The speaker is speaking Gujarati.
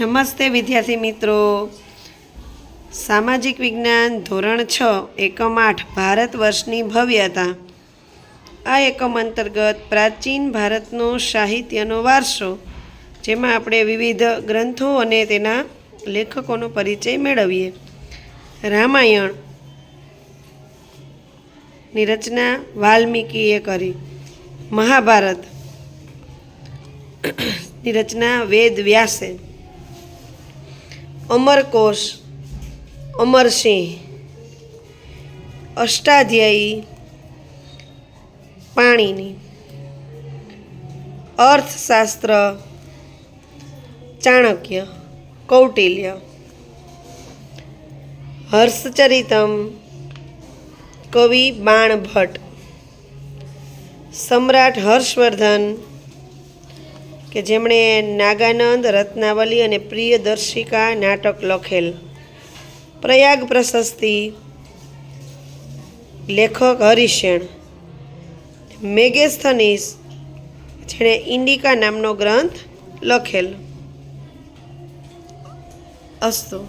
નમસ્તે વિદ્યાર્થી મિત્રો. સામાજિક વિજ્ઞાન ધોરણ છ, એકમ આઠ, ભારત વર્ષની ભવ્યતા આ એકમ અંતર્ગત પ્રાચીન ભારતનો સાહિત્યનો વારસો, જેમાં આપણે વિવિધ ગ્રંથો અને તેના લેખકોનો પરિચય મેળવીએ. રામાયણની રચના વાલ્મીકીએ કરી. મહાભારતની રચના વેદ વ્યાસે. અમરકોશ અમરસિંહ અષ્ટાધ્યાયી પાણીની અર્થશાસ્ત્ર ચાણક્ય કૌટિલ્ય હર્ષચરિતમ કવિ બાણભટ્ટ સમ્રાટ હર્ષવર્ધન કે જેમણે નાગાનંદ, રત્નાવલી અને પ્રિયદર્શિકા નાટક લખેલ. પ્રયાગ પ્રશસ્તિ લેખક હરિશેણ મેગેસ્થનીસ, જેણે ઇન્ડિકા નામનો ગ્રંથ લખેલ. અસ્તુ.